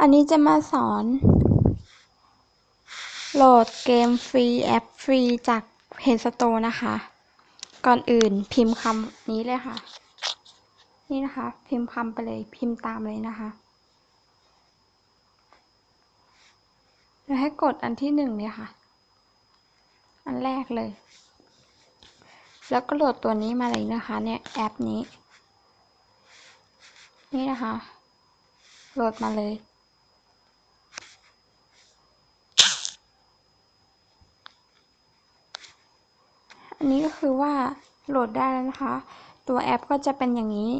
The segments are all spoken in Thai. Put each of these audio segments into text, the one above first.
อันนี้จะมาสอน โหลดเกมฟรีแอปฟรีจากเพจสโตนะคะ ก่อนอื่นพิมพ์คำนี้เลยค่ะ นี่นะคะ พิมพ์คำไปเลยพิมพ์ตามเลยนะคะแล้วให้กดอันที่หนึ่งเลยค่ะ อันแรกเลย แล้วก็โหลดตัวนี้มาเลยนะคะ เนี่ยแอปนี้ นี่นะคะ โหลดมาเลย อันนี้ก็คือว่าโหลดได้แล้วนะคะ ตัวแอปก็จะเป็นอย่างนี้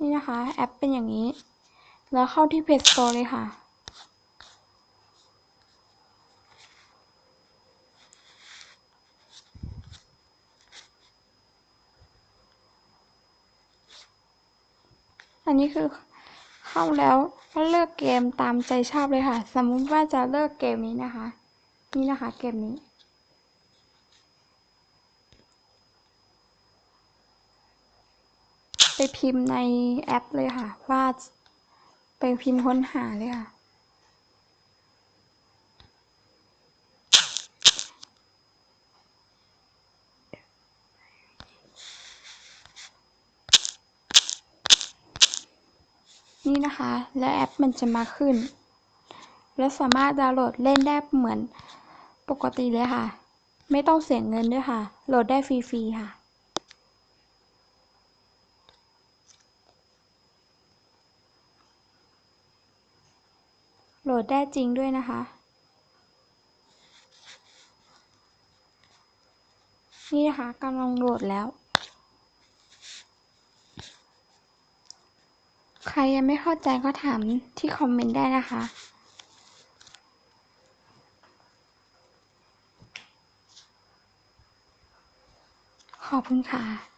นี่นะคะ แอปเป็นอย่างนี้ แล้วเข้าที่ Play Store เลยค่ะ อันนี้คือเข้าแล้วก็เลือกเกมตามใจชอบเลยค่ะ สมมุติว่าจะเลือกเกมนี้นะคะ นี่นะคะเกมนี้ไปพิมพ์ในแอปเลยค่ะ ว่าไปพิมพ์ค้นหาเลยค่ะ นี่นะคะ แล้วแอปมันจะมาขึ้น แล้วสามารถดาวน์โหลดเล่นได้เหมือนปกติเลยค่ะ ไม่ต้องเสียเงินด้วยค่ะ โหลดได้ฟรีๆค่ะ โหลดได้จริงด้วยนะคะ นี่นะคะกำลังโหลดแล้ว ใครยังไม่เข้าใจก็ถามที่คอมเมนต์ได้นะคะขอบคุณค่ะ